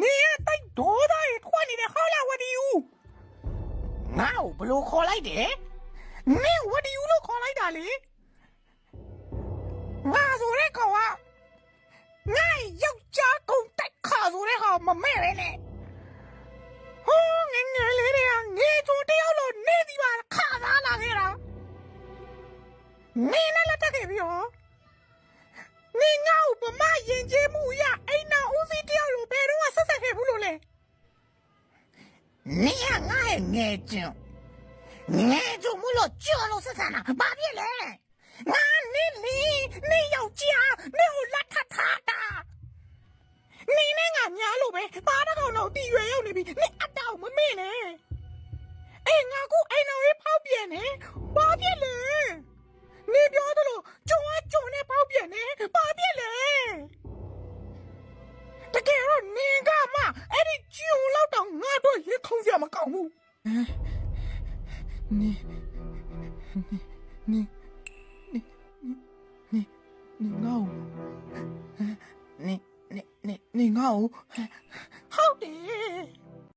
နေရတိုက်ဒေါသတွေထွက်နေတယ်ဟောလားဝဒီယူငါ့ကိုဘလို့ခေါ်လိုက်တယ်နင်းဝဒီယူလို့ခေါ်လိုက်တာလေငါဆိုတဲ့ကောင်ကငါယောက်ျားကုန်တိုက်ခါဆိုတဲ့ဟာမမဲ့ပဲနဲ့ဟိုးငယ်ငယ်လေးတွေကငေချိုတယောက်လို့နေဒီပါခါသားလာခဲ့တာနင်းနဲ့လက်တက်ခဲ့ပြီးတော့ နင်ကငါ့ရဲ့ငယ်ကျင်ငယ်ကျုံမလို့ကြော်လို့ဆက်ဆံတာဘာဖြစ်လဲငါနင်လီနင်ယောက်ျားနင်ကိုလက်ထပ်ထားတာနင်နဲ့ငါညားလို့ပဲပါတကောင်တော့တီရွယ်ရောက်နေပြီ တို့ရေခုံးစရာမကောင်းဘူးနေနေနေနေနေငါ့ကိုနေနေနေနေငါ့ကို